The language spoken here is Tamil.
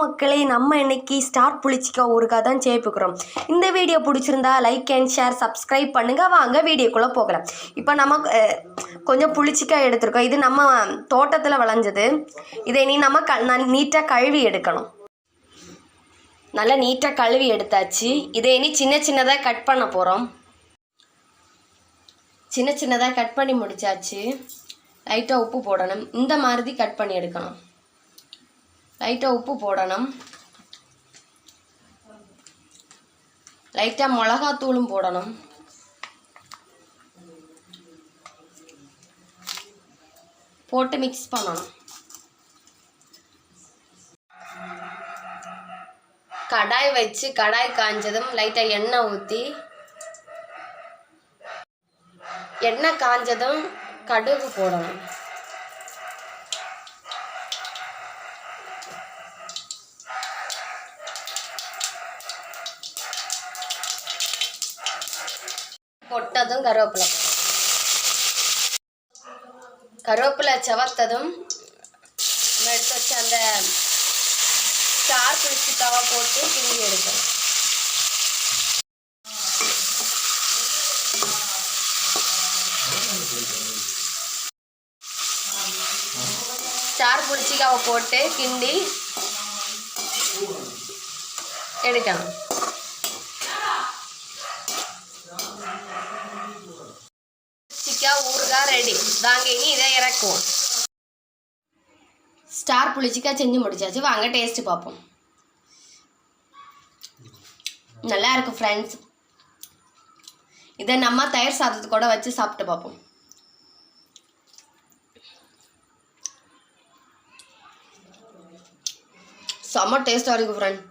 மக்களே நம்ம இன்னைக்கு ஸ்டார் புளிச்சிக்கா ஊருக்காக தான் சேர்ப்புக்கிறோம் இந்த வீடியோ பிடிச்சிருந்தா லைக் அண்ட் ஷேர் சப்ஸ்கிரைப் பண்ணுங்கள் வாங்க வீடியோக்குள்ளே போகலாம். இப்போ நம்ம கொஞ்சம் புளிச்சிக்காய் எடுத்திருக்கோம். இது நம்ம தோட்டத்தில் விளைஞ்சது. இதை இனி நம்ம க நீட்டாக கழுவி எடுக்கணும். நல்லா நீட்டாக கழுவி எடுத்தாச்சு. இதை இனி சின்ன சின்னதாக கட் பண்ண போகிறோம் சின்ன சின்னதாக கட் பண்ணி முடிச்சாச்சு. லைட்டாக உப்பு போடணும். இந்த மாதிரி கட் பண்ணி எடுக்கணும். லைட்டாக உப்பு போடணும். லைட்டாக மிளகாத்தூளும் போடணும். போட்டு மிக்ஸ் பண்ணணும். கடாய் வச்சு கடாய் காஞ்சதும் லைட்டாக எண்ணெய் ஊற்றி எண்ணெய் காஞ்சதும் கடுகு போடணும். பொட்டதும் கருவேப்பிலை. கருவேப்பிலை செவத்ததும் நம்ம எடுத்து வச்சு அந்த ஸ்டார் தவா போட்டு கிண்டி எடுக்கணும் ஸ்டார் புளிச்சிக்காவை போட்டு கிண்டி எடுக்கணும் புளிச்சிக்காய் ஊறுகாய் ரெடி வாங்க இனி இதை இறக்குவோம். ஸ்டார் புளிச்சிக்காய் செஞ்சு முடிச்சாச்சு. வாங்க டேஸ்ட் பார்ப்போம். நல்லா இருக்கு ஃப்ரெண்ட்ஸ் இதை நம்ம தயிர் சாதத்து கூட வச்சு சாப்பிட்டு பார்ப்போம். செம்ம டேஸ்ட்டாக இருக்குது ஃப்ரெண்ட்